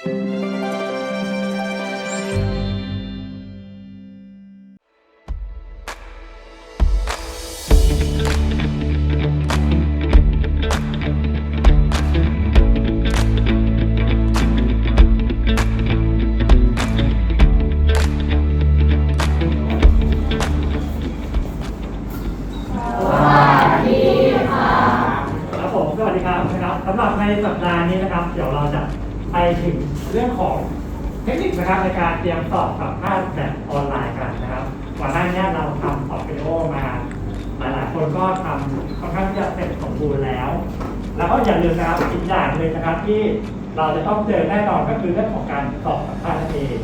ครั แล้วก็อย่าลืมนะครับอีกอย่างหนึ่งนะครับที่เราจะต้องเจอแน่นอนก็คือเรื่องของการสอบสัมภาษณ์นั่นเอง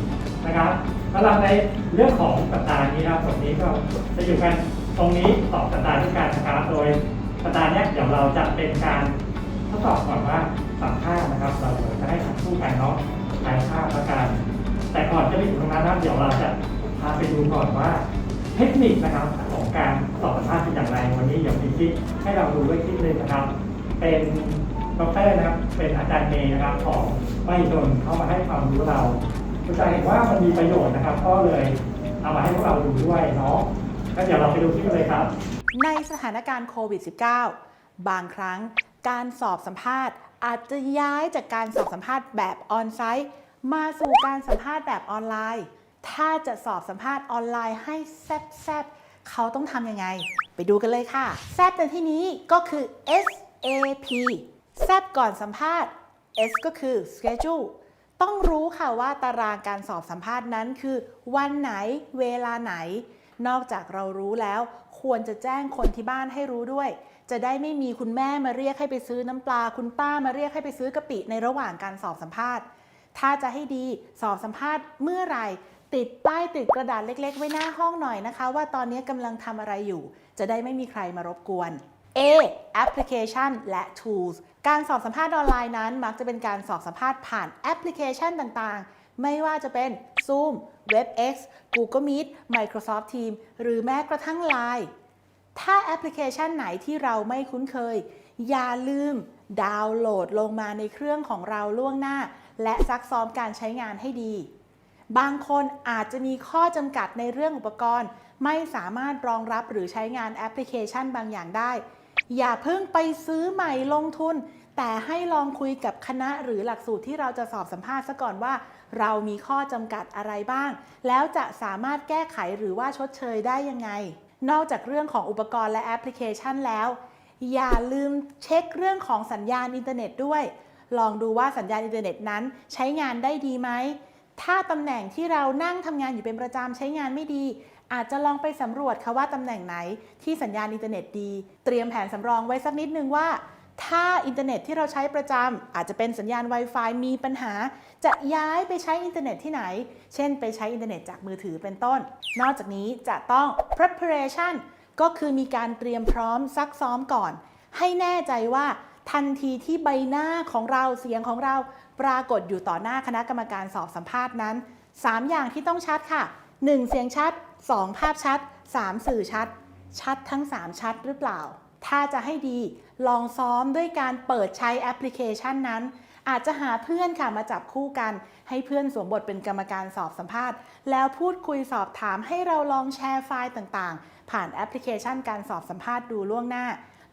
นะครับสำหรับในเรื่องของสัปดาห์นี้นะครับวันนี้ก็จะอยู่กันตรงนี้สองสัปดาห์ด้วยกันนะครับโดยสัปดาห์นี้ยเดี๋ยวเราจะเป็นการทดสอบก่อนว่าสัมภาษณ์นะครับ เราจะให้ทำคู่กันเนาะถ่ายภาพละกัน แต่ก่อนจะไปถึงตรงนั้นนะเดี๋ยวเราจะพาไปดูก่อนว่าเทคนิคนะครับของการสอบสัมภาษณ์เป็นอย่างไรวันนี้เดี๋ยวมีคลิปให้เราดูด้วยคลิปหนึงนะครับ เป็นดรนะครับเป็นอาจารย์เมย์นะครับของมหิดลเข้ามาให้ความรู้เราคุณจะเห็นว่ามันมีประโยชน์นะครับ ก็เลยเอามาให้พวกเราดูด้วยเนาะก็เดี๋ยวเราไปดูคลิปกันเลยครับ ในสถานการณ์โควิด -19 บางครั้งการสอบสัมภาษณ์อาจจะย้ายจากการสอบสัมภาษณ์แบบออนไซต์มาสู่การสัมภาษณ์แบบออนไลน์ ถ้าจะสอบสัมภาษณ์ออนไลน์ให้แซ่บๆเขาต้องทำยังไง ไปดูกันเลยค่ะ แซ่บในที่นี้ก็คือ A.P. แซบก่อนสัมภาษณ์ S ก็คือ schedule ต้องรู้ค่ะว่าตารางการสอบสัมภาษณ์นั้นคือ วันไหนเวลาไหน นอกจากเรารู้แล้ว ควรจะแจ้งคนที่บ้านให้รู้ด้วย จะได้ไม่มีคุณแม่มาเรียกให้ไปซื้อน้ำปลา คุณป้ามาเรียกให้ไปซื้อกะปิในระหว่างการสอบสัมภาษณ์ ถ้าจะให้ดีสอบสัมภาษณ์เมื่อไหร่ ติดป้ายติดกระดาษเล็ก ๆ ไว้หน้าห้องหน่อยนะคะ ว่าตอนนี้กำลังทำอะไรอยู่ จะได้ไม่มีใครมารบกวน A application และ tools การสอบสัมภาษณ์ออนไลน์นั้น มักจะเป็นการสอบสัมภาษณ์ผ่านแอปพลิเคชันต่างๆ ไม่ว่าจะเป็น Zoom WebEx Google Meet Microsoft Teams หรือแม้กระทั่ง Line ถ้าแอปพลิเคชันไหนที่เราไม่คุ้นเคย อย่าลืมดาวน์โหลดลงมาในเครื่องของเราล่วงหน้า และซักซ้อมการใช้งานให้ดี บางคนอาจจะมีข้อจำกัดในเรื่องอุปกรณ์ ไม่สามารถรองรับหรือใช้งานแอปพลิเคชันบางอย่างได้ อย่าเพิ่งไปซื้อใหม่ลงทุน แต่ให้ลองคุยกับคณะหรือหลักสูตรที่เราจะสอบสัมภาษณ์ซะก่อนว่า เรามีข้อจำกัดอะไรบ้าง แล้วจะสามารถแก้ไขหรือว่าชดเชยได้ยังไง นอกจากเรื่องของอุปกรณ์และแอปพลิเคชันแล้ว อย่าลืมเช็คเรื่องของสัญญาณอินเทอร์เน็ตด้วย ลองดูว่าสัญญาณอินเทอร์เน็ตนั้น ใช้งานได้ดีไหมถ้าตำแหน่งที่เรานั่งทำงานอยู่เป็นประจำใช้งานไม่ดี อาจจะลองไปสำรวจค่ะว่าตำแหน่งไหนที่สัญญาณอินเทอร์เน็ตดี เตรียมแผนสำรองไว้สักนิดนึงว่า ถ้าอินเทอร์เน็ตที่เราใช้ประจำอาจจะเป็นสัญญาณ Wi-Fi มีปัญหา จะย้ายไปใช้อินเทอร์เน็ตที่ไหน เช่น ไปใช้อินเทอร์เน็ตจากมือถือเป็นต้น นอกจากนี้จะต้อง preparation ก็คือมีการเตรียมพร้อมซักซ้อมก่อน ให้แน่ใจว่าทันทีที่ใบหน้าของเราเสียงของเราปรากฏอยู่ต่อหน้าคณะกรรมการสอบสัมภาษณ์นั้น 3 อย่างที่ต้องชัดค่ะ 1. เสียงชัด 2. ภาพชัด 3. สื่อชัด ชัดทั้ง 3 ชัดหรือเปล่า ถ้าจะให้ดีลองซ้อมด้วยการเปิดใช้แอปพลิเคชันนั้น อาจจะหาเพื่อนค่ะมาจับคู่กัน ให้เพื่อนสวมบทเป็นกรรมการสอบสัมภาษณ์ แล้วพูดคุยสอบถามให้เราลองแชร์ไฟล์ต่างๆ ผ่านแอปพลิเคชันการสอบสัมภาษณ์ดูล่วงหน้า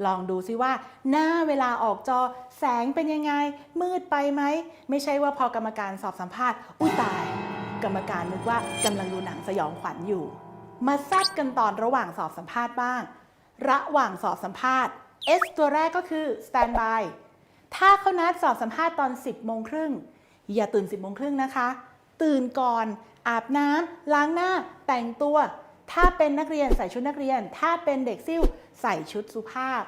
ลองดูซิว่าหน้าเวลาออกจอแสงเป็นยังไง มืดไปไหม ไม่ใช่ว่าพอกรรมการสอบสัมภาษณ์ อุ้ยตาย กรรมการนึกว่ากำลังดูหนังสยองขวัญอยู่ มาแซดกันตอนระหว่างสอบสัมภาษณ์บ้าง ระหว่างสอบสัมภาษณ์ S ตัวแรกก็คือ standby ถ้าเขานัดสอบสัมภาษณ์ตอน 10โมงครึ่งอย่าตื่น 10โมงครึ่งนะคะ ตื่นก่อน อาบน้ำล้างหน้า แต่งตัว ถ้าเป็นนักเรียนใส่ชุดนักเรียน ถ้าเป็นเด็กซิ่วใส่ชุดสุภาพ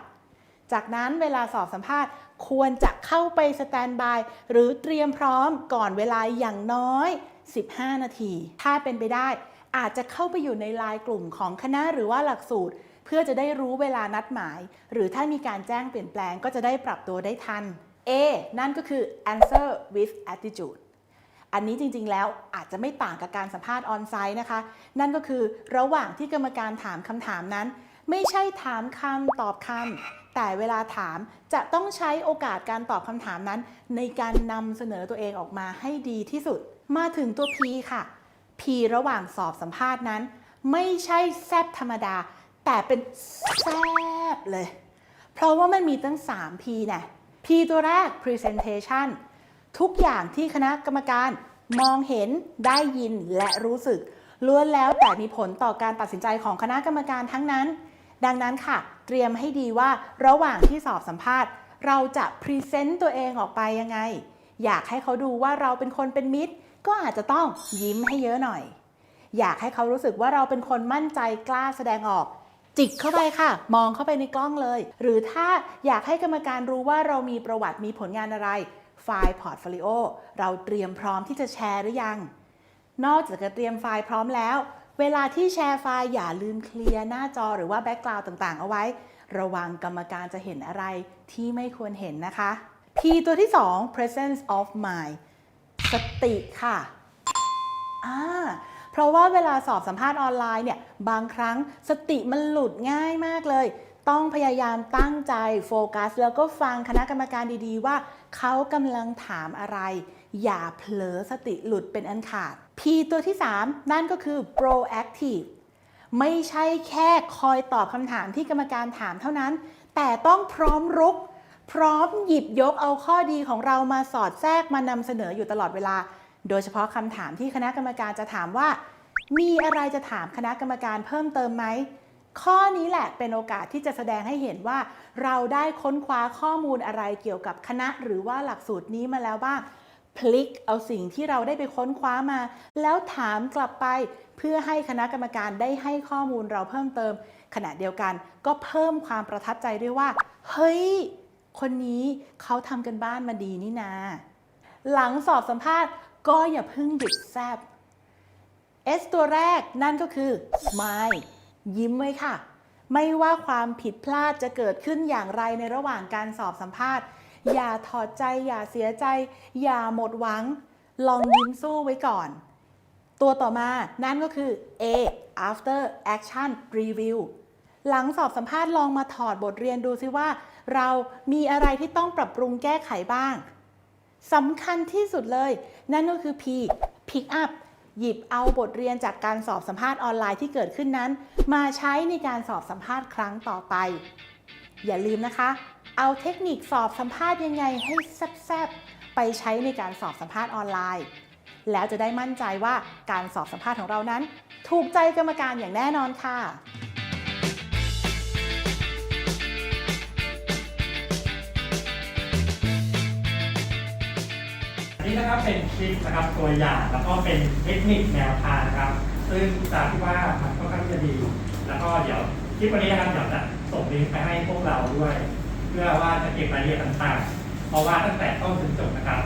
จากนั้นเวลาสอบสัมภาษณ์ควรจะเข้าไปสแตนบายหรือเตรียมพร้อมก่อนเวลาอย่างน้อย 15 นาที ถ้าเป็นไปได้อาจจะเข้าไปอยู่ในไลน์กลุ่มของคณะหรือว่าหลักสูตร เพื่อจะได้รู้เวลานัดหมาย หรือถ้ามีการแจ้งเปลี่ยนแปลงก็จะได้ปรับตัวได้ทัน A นั่นก็คือ answer with attitude อันนี้จริงๆ แล้วอาจจะไม่ต่างกับการสัมภาษณ์ออนไซต์นะคะ นั่นก็คือระหว่างที่กรรมการถามคำถามนั้น ไม่ใช่ถามคำตอบคำแต่เวลาถามจะต้องใช้โอกาสการตอบคำถามนั้น ในการนำเสนอตัวเองออกมาให้ดีที่สุด มาถึงตัว P ค่ะ P ระหว่างสอบสัมภาษณ์นั้น ไม่ใช่แซบธรรมดา แต่เป็นแซบเลย เพราะว่ามันมีตั้ง 3 P นะ P ตัวแรก presentation ทุกอย่างที่คณะกรรมการมองเห็นได้ยินและรู้สึกล้วนแล้วแต่มีผลต่อการตัดสินใจของคณะกรรมการทั้งนั้น ดังนั้นค่ะ เตรียมให้ดีว่าระหว่างที่สอบสัมภาษณ์ เราจะพรีเซนต์ตัวเองออกไปยังไง อยากให้เขาดูว่าเราเป็นคนเป็นมิตร ก็อาจจะต้องยิ้มให้เยอะหน่อย อยากให้เขารู้สึกว่าเราเป็นคนมั่นใจกล้าแสดงออก จิกเข้าไปค่ะ มองเข้าไปในกล้องเลย หรือถ้าอยากให้กรรมการรู้ว่าเรามีประวัติมีผลงานอะไร ไฟล์พอร์ตโฟลิโอเราเตรียมพร้อมที่จะแชร์หรือยัง นอกจากจะเตรียมไฟล์พร้อมแล้ว เวลาที่แชร์ไฟล์อย่าลืมเคลียร์หน้าจอหรือว่าแบ็กกราวด์ต่างๆ เอาไว้ ระวังกรรมการจะเห็นอะไรที่ไม่ควรเห็นนะคะ P ตัวที่ 2 presence of mind สติค่ะอ่าเพราะว่าเวลาสอบสัมภาษณ์ออนไลน์เนี่ยบางครั้งสติมันหลุดง่ายมากเลย ต้องพยายามตั้งใจโฟกัส แล้วก็ฟังคณะกรรมการดีๆ ว่าเขากำลังถามอะไร อย่าเผลอสติหลุดเป็นอันขาด P ตัวที่ 3 นั่นก็คือ proactive ไม่ใช่แค่คอยตอบคำถามที่กรรมการถามเท่านั้น แต่ต้องพร้อมรุก พร้อมหยิบยกเอาข้อดีของเรามาสอดแทรกมานำเสนออยู่ตลอดเวลา โดยเฉพาะคำถามที่คณะกรรมการจะถามว่า มีอะไรจะถามคณะกรรมการเพิ่มเติมไหมข้อนี้แหละเป็นโอกาสที่จะแสดงให้เห็นว่า เราได้ค้นคว้าข้อมูลอะไรเกี่ยวกับคณะหรือว่าหลักสูตรนี้มาแล้วบ้างพลิกเอาสิ่งที่เราได้ไปค้นคว้ามา แล้วถามกลับไปเพื่อให้คณะกรรมการได้ให้ข้อมูลเราเพิ่มเติม ขณะเดียวกันก็เพิ่มความประทับใจด้วยว่า เฮ้ย คนนี้เขาทำกันบ้านมาดีนี่นา หลังสอบสัมภาษณ์ก็อย่าเพิ่งหยุดแซบ S ตัวแรกนั่นก็คือ smile ยิ้มไว้ค่ะ ไม่ว่าความผิดพลาดจะเกิดขึ้นอย่างไรในระหว่างการสอบสัมภาษณ์ อย่าถอดใจ อย่าเสียใจ อย่าหมดหวัง ลองยิ้มสู้ไว้ก่อน ตัวต่อมานั่นก็คือ A after action review หลังสอบสัมภาษณ์ลองมาถอดบทเรียนดูซิว่า เรามีอะไรที่ต้องปรับปรุงแก้ไขบ้างสำคัญที่สุดเลย นั่นก็คือ P pick up หยิบเอาบทเรียนจากการสอบสัมภาษณ์ออนไลน์ที่เกิดขึ้นนั้น มาใช้ในการสอบสัมภาษณ์ครั้งต่อไป อย่าลืมนะคะ เอาเทคนิคสอบสัมภาษณ์ยังไงให้แซ่บๆไปใช้ในการสอบสัมภาษณ์ออนไลน์ แล้วจะได้มั่นใจว่าการสอบสัมภาษณ์ของเรานั้น ถูกใจกรรมการอย่างแน่นอนค่ะ นี้นะครับเป็นคลิปนะครับตัวอย่างแล้วก็เป็นเทคนิคแนวทางนะครับ ซึ่งจากที่ว่ามันก็ค่อนข้างจะดี แล้วก็เดี๋ยวคลิปวันนี้นะครับเดี๋ยวจะส่งลิงก์ไปให้พวกเราด้วย เพื่อว่าจะเก็บรายละเอียดต่างๆ เพราะว่าตั้งแต่ต้นถึงจบนะครับ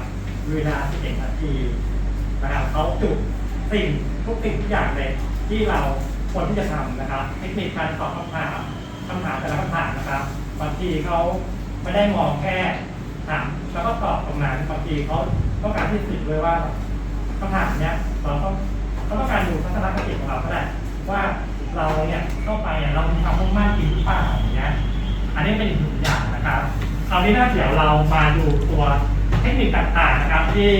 เวลา11นาทีนะครับเขาจุดสิ่งทุกสิ่งทุกอย่างเลยที่เราควรที่จะทำนะครับ เทคนิคการตอบคำถามคำถามแต่ละคำถามนะครับบางทีเขาไม่ได้มองแค่ถามแล้วก็ตอบตรงนั้นบางทีเขา ต้องการที่สื่อด้วยว่าคำถามเนี้ยเราต้องเขาต้องการดูทัศนคติของเราก็ได้ว่าเราเนี่ยเข้าไปเนี่ยเรามีความมุ่งมั่นจริงหรือเปล่าอย่างเงี้ยอันนี้เป็นอีกหนึ่งอย่างนะครับคราวนี้นะเดี๋ยวเรามาดูตัวเทคนิคต่างๆนะครับ ที่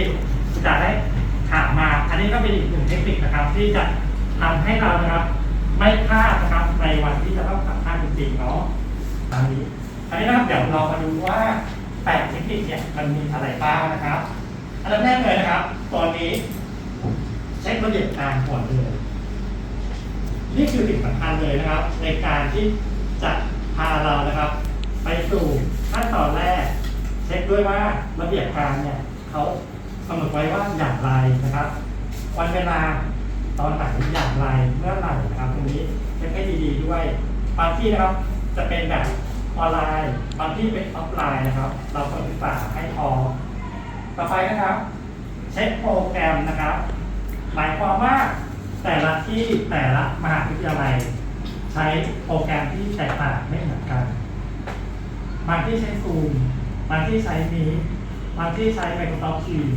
จะได้ถามมา อันนี้ก็เป็นอีกหนึ่งเทคนิคนะครับ ที่จะทำให้เรานะครับ ไม่พลาดนะครับในวันที่จะต้องสัมภาษณ์จริงๆเนาะอันนี้อันนี้นะครับเดี๋ยวเรามาดูว่าแปดเทคนิคเนี่ยมันมีอะไรบ้างนะครับ อันดับแรกเลยนะครับ ตอนนี้เช็คระเบียบการก่อนเลยนี่คือสิ่งสำคัญเลยนะครับ ในการที่จะพาเรานะครับ ไปสู่ขั้นตอนแรก เช็คด้วยว่าระเบียบการเนี่ยเขากำหนดไว้ว่าอย่างไรนะครับ วันเวลาตอนไหนอย่างไรเมื่อไหร่นะครับตรงนี้เช็คให้ดีๆด้วยบางที่นะครับจะเป็นแบบออนไลน์บางที่เป็นออฟไลน์นะครับ เราต้องศึกษาให้พอ ต่อไปนะครับ เช็คโปรแกรมนะครับ หมายความว่าแต่ละที่แต่ละมหาวิทยาลัย ใช้โปรแกรมที่แตกต่างไม่เหมือนกัน บางที่ใช้ซูมบางที่ใช้นี้บางที่ใช้ Microsoft Teams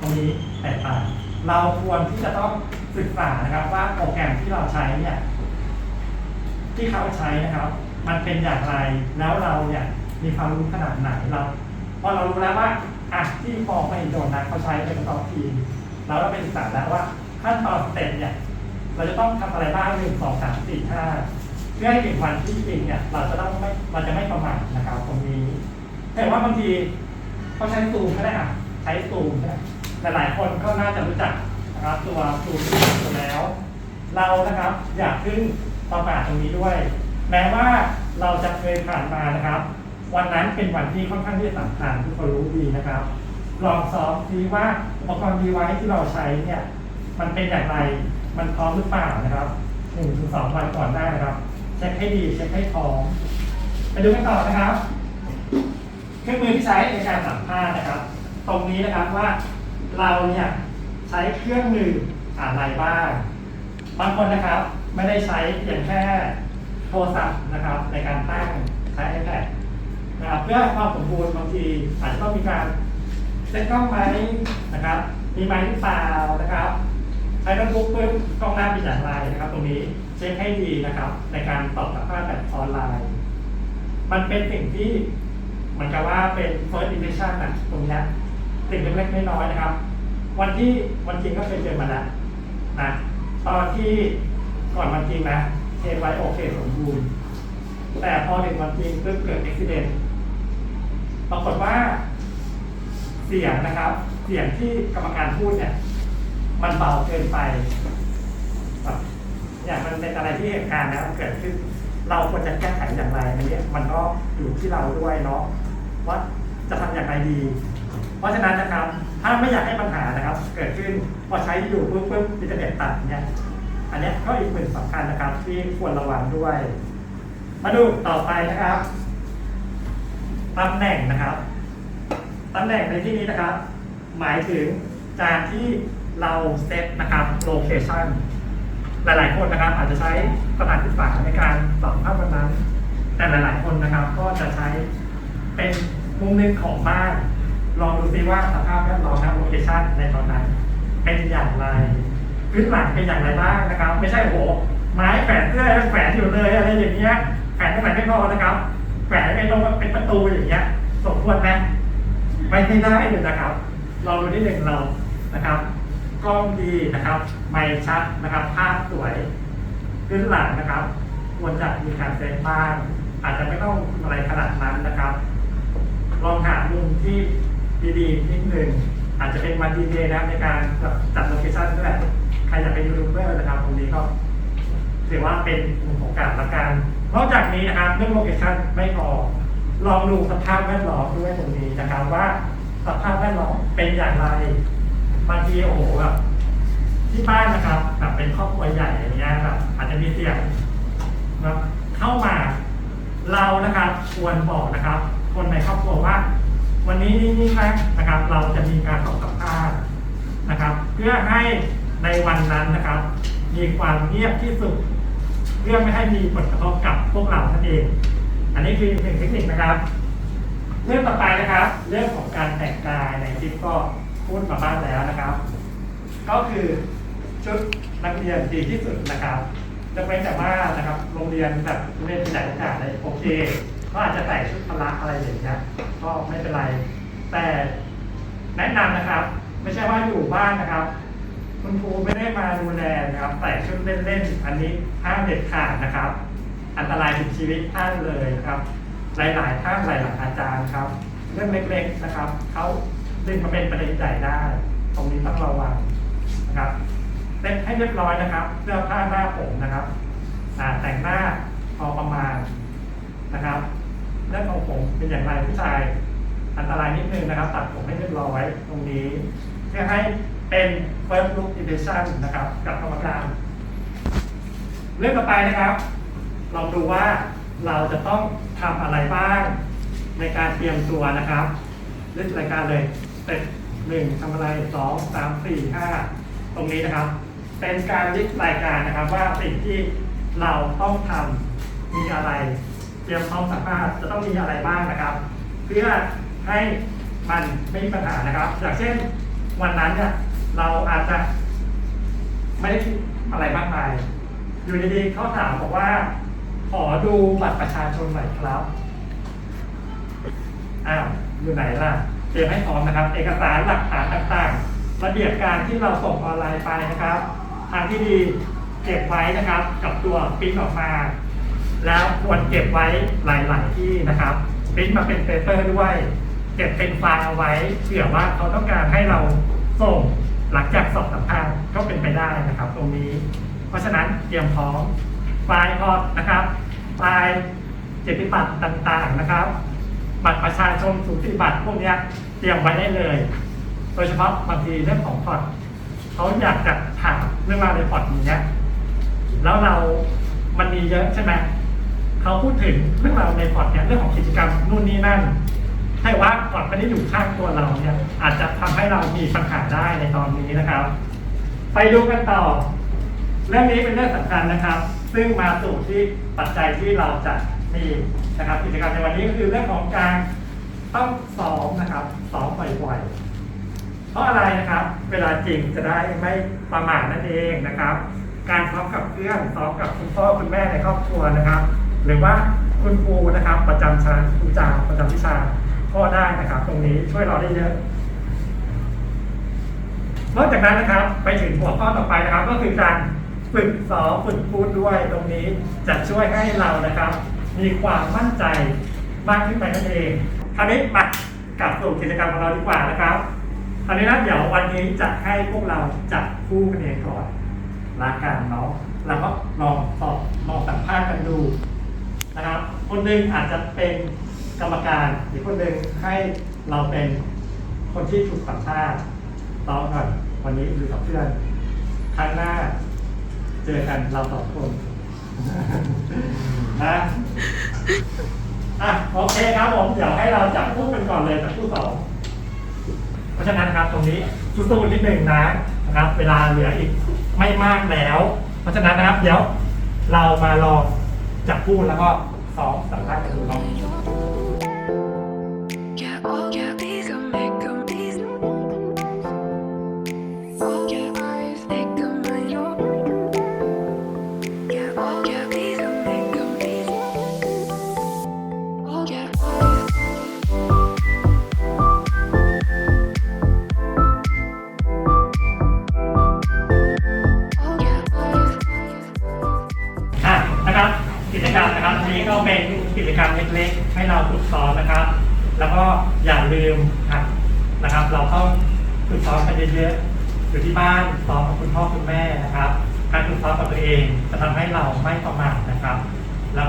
ตรงนี้แตกต่าง เราควรที่จะต้องศึกษานะครับว่าโปรแกรมที่เราใช้เนี่ยที่เขาใช้นะครับ มันเป็นอย่างไรแล้วเราเนี่ยมีความรู้ขนาดไหนเราพอเรารู้แล้วว่า อะที่ฟองไม่โดนนะเขาใช้เป็นตอทีมเราก็ไปศึกษาแล้วว่าขั้นตอนสเต็ปเนี่ย เราจะต้องทำอะไรบ้างหนึ่งสองสามสี่ห้าเพื่อให้ถึงวันที่จริงเนี่ย เราจะต้องไม่เราจะไม่ประมาทนะครับตรงนี้ แต่ว่าบางทีเขาใช้ซูมก็ได้อะใช้ซูมก็ได้แต่หลายคนก็น่าจะรู้จักนะครับตัวซูมตัวแล้ว เรานะครับอยากขึ้นประกาศตรงนี้ด้วย แม้ว่าเราจะเคยผ่านมานะครับ วันนั้นเป็นวันที่ค่อนข้างที่จะสำคัญทุกคนรู้ดีนะครับ ลองซ้อมดีว่าอุปกรณ์ดีไว้ที่เราใช้เนี่ย มันเป็นอย่างไร มันพร้อมหรือเปล่านะครับหนึ่งถึงสองวันก่อนได้นะครับ เช็คให้ดีเช็คให้พร้อมไปดูกันต่อนะครับ เครื่องมือที่ใช้ในการสัมภาษณ์นะครับ ตรงนี้นะครับว่าเราเนี่ยใช้เครื่องมืออะไรบ้าง บางคนนะครับไม่ได้ใช้เพียงแค่โทรศัพท์นะครับในการตั้งใช้ iPad นะครับเพื่อความสมบูรณ์บางทีอาจจะต้องมีการเซ็ตกล้องไหมนะครับ มีไมค์หรือเปล่านะครับใช้โน้ตบุ๊กเพื่อกล้องหน้าเป็นอย่างไรนะครับ ตรงนี้เช็คให้ดีนะครับ ในการตอบสัมภาษณ์แบบออนไลน์ มันเป็นสิ่งที่เหมือนกับว่าเป็น first impression นะตรงนี้สิ่งเล็กๆน้อยๆนะครับ วันที่วันจริงก็เคยเจอมาแล้วนะตอนที่ก่อนวันจริงนะเทไว้โอเคสมบูรณ์แต่พอถึงวันจริงปุ๊บเกิดอุบิเหตุ ปรากฏว่า เสียงนะครับ เสียงที่กรรมการพูดเนี่ย มันเบาเกินไปแบบเนี่ยมันเป็นอะไรที่เหตุการณ์นะครับเกิดขึ้น เราควรจะแก้ไขอย่างไรอันนี้มันก็อยู่ที่เราด้วยเนาะว่าจะทำอย่างไรดี เพราะฉะนั้นนะครับ ถ้าไม่อยากให้ปัญหานะครับ เกิดขึ้นพอใช้อยู่ปุ๊บปุ๊บอินเทอร์เน็ตตัดเนี่ยอันนี้ก็อีกเป็นสำคัญนะครับที่ควรระวังด้วย มาดูต่อไปนะครับ ตำแหน่งนะครับตำแหน่งในที่นี้นะครับ หมายถึงการที่เราเซตนะครับโลเคชันหลาย ๆ คนนะครับ อาจจะใช้สถานที่ฝาในการสอบภาพวันนั้น แต่หลาย ๆ คนนะครับ ก็จะใช้เป็นมุมหนึงของบ้านลองดูซิว่าสภาพแวดล้อมนะโลเคชันในตอนนั้น เป็นอย่างไรพื้นหลังเป็นอย่างไรบ้างนะครับ ไม่ใช่โหไม้แขวนเสื้อแขวนอยู่เลยอะไรอย่างเงี้ยแขวนตรงไหนไม่พอนะครับ แขวนไปตรงเป็นประตูอย่างเงี้ยสมควรไหมไม่ไม่ได้เลยนะครับ เราดูที่หนึ่งเรานะครับกล้องดีนะครับไม่ชัดนะครับ ภาพสวยพื้นหลังนะครับ ควรจะมีการเซตบ้างอาจจะไม่ต้องอะไรขนาดนั้นนะครับ ลองหามุมที่ดีๆนิดหนึ่งอาจจะเป็นวันดีเดย์นะครับในการจัดโลเคชั่นด้วยใครอยากเป็นยูทูบเบอร์นะครับตรงนี้ก็ถือว่าเป็นมุมของการละกัน นอกจากนี้นะครับเรื่องโลเคชั่นไม่พอลองดูสภาพแวดล้อมด้วยตรงนี้นะครับว่าสภาพแวดล้อมเป็นอย่างไรบางทีโอ้โหแบบที่บ้านนะครับแบบเป็นครอบครัวใหญ่อย่างเงี้ยแบบอาจจะมีเสียงนะครับเข้ามาเรานะครับควรบอกนะครับ คนในครอบครัวว่า วันนี้นี่นี่นะนะครับ เราจะมีการตอบสัมภาษณ์นะครับ เพื่อให้ในวันนั้นนะครับ มีความเงียบที่สุด พื่อไม่ให้มีผลกระทบกับพวกเรานั่นเอง อันนี้คือหนึ่งเทคนิคนะครับ เรื่องต่อไปนะครับ เรื่องของการแต่งกายในคลิปก็พูดมาบ้างแล้วนะครับ ก็คือชุดนักเรียนดีที่สุดนะครับจะเป็นแต่ว่านะครับโรงเรียนแบบโรงเรียนขยายโอกาสอะไรโอเคก็อาจจะใส่ชุดพละอะไรอย่างเงี้ยก็ไม่เป็นไร แต่แนะนำนะครับ ไม่ใช่ว่าอยู่บ้านนะครับ คุณครูไม่ได้มาดูแลนะครับใส่ชุดเล่นๆอันนี้ห้ามเด็ดขาดนะครับ อันตรายถึงชีวิตท่านเลยนะครับ หลายๆท่านหลายๆอาจารย์ครับ เรื่องเล็กๆนะครับเขาดึงมาเป็นประเด็นใหญ่ได้ ตรงนี้ต้องระวังนะครับเซ็ตให้เรียบร้อยนะครับเสื้อผ้าหน้าผมนะครับแต่งหน้าพอประมาณนะครับเรื่องของผมเป็นอย่างไรผู้ชาย อันตรายนิดนึงนะครับ ตัดผมให้เรียบร้อยตรงนี้เพื่อให้ เป็น first look impression นะครับกับกรรมการ เรื่องต่อไปนะครับ ลองดูว่าเราจะต้องทำอะไรบ้าง ในการเตรียมตัวนะครับเล่นรายการเลยเต็ปหนึ่งทำอะไรสองสามสี่ห้าตรงนี้นะครับ เป็นการลิสต์รายการนะครับว่าสิ่งที่เราต้องทำมีอะไร เตรียมพร้อมสัมภาษณ์จะต้องมีอะไรบ้างนะครับ เพื่อให้มันไม่มีปัญหานะครับ อย่างเช่นวันนั้นเนี่ย เราอาจจะ ไม่ได้คิดอะไรมากมาย อยู่ดีๆเขาถามบอกว่า ขอดูบัตรประชาชนหน่อยครับ อ้าว อยู่ไหนล่ะ เตรียมให้พร้อมนะครับ เอกสารหลักฐานต่างๆ ระเบียบการที่เราส่งออนไลน์ไปนะครับ ทางที่ดีเก็บไว้นะครับ กับตัวปริ้นออกมา แล้วควรเก็บไว้หลาย ๆ ที่นะครับปริ้นมาเป็นเปเปอร์ด้วย เก็บเป็นไฟล์เอาไว้เผื่อว่าเขาต้องการให้เราส่ง หลังจากสอบสัมภาษณ์ก็เป็นไปได้นะครับ ตรงนี้ เพราะฉะนั้นเตรียมพร้อมไฟล์พอร์ตนะครับไฟล์เจติบัตรต่างๆนะครับ บัตรประชาชนสูติบัตรพวกนี้เตรียมไว้ได้เลย โดยเฉพาะบางทีเรื่องของพอร์ตเขาอยากจะถามเรื่องราวในพอร์ตนี้ยแล้วเรา มันมีเยอะใช่ไหมเขาพูดถึงเรื่องราวในพอร์ตเนี่ยเรื่องของกิจกรรมนู่นนี่นั่น ถ้ว่าพอร์ตไม่ได้อยู่ข้างตัวเราเนี่ยอาจจะทำให้เรามีปัญหาได้ในตอนนี้นะครับ ไปดูกันต่อ เรื่องนี้เป็นเรื่องสำคัญนะครับ ซึ่งมาสู่ที่ปัจจัยที่เราจะมีนะครับกิจกรรมในวันนี้ก็คือเรื่องของการต้องซ้อมนะครับซ้อมบ่อยๆเพราะอะไรนะครับ เวลาจริงจะได้ไม่ประมาทนั่นเองนะครับ การซ้อมกับเพื่อนซ้อมกับคุณพ่อคุณแม่ในครอบครัวนะครับ หรือว่าคุณครูนะครับ ประจำชั้นครูจาประจำวิชา ก็ได้นะครับ ตรงนี้ช่วยเราได้เยอะ นอกจากนั้นนะครับ ไปถึงหัวข้อต่อไปนะครับ ก็คือการฝึกซ้อมฝึกพูดด้วยตรงนี้จะช่วยให้เรานะครับ มีความมั่นใจมากขึ้นไปนั่นเองคราวนี้มากลับสู่กิจกรรมของเราดีกว่านะครับคราวนี้นะเดี๋ยววันนี้จะให้พวกเราจับคู่กันเองก่อนละกันเนาะแล้วก็ลองสอบลองสัมภาษณ์กันดูนะครับ คนหนึ่งอาจจะเป็น กรรมการอีกคนหนึ่งให้เราเป็นคนที่ถูกสัมภาษณ์ต้องก่อนวันนี้อยู่กับเพื่อนครั้งหน้า เจอกันเราสองคนนะอะโอเคครับผมเดี๋ยวให้เราจับคู่กันก่อนเลยจับคู่สองเพราะฉะนั้นครับตรงนี้สู้ๆนิดหนึ่งนะนะครับ เวลาเหลืออีกไม่มากแล้ว เพราะฉะนั้นนะครับ เดี๋ยวเรามาลองจับคู่แล้วก็ซ้อมสัมภาษณ์กันดูเนาะ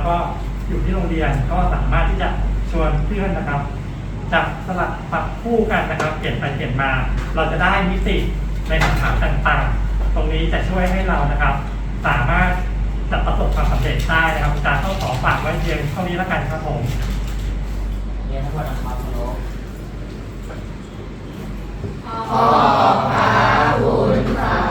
ก็อยู่ที่โรงเรียนก็สามารถที่จะชวนเพื่อนนะครับจับสลับปรับคู่กันนะครับเปลี่ยนไปเปลี่ยนมา เราจะได้มิติในคำถามต่างๆ ตรงนี้จะช่วยให้เรานะครับ สามารถจะประสบความสำเร็จได้นะครับอาจารย์ต้องขอฝากไว้เพียงเท่านี้แล้วกันครับผมเรียนทั้งหมดนะครับครูขอบ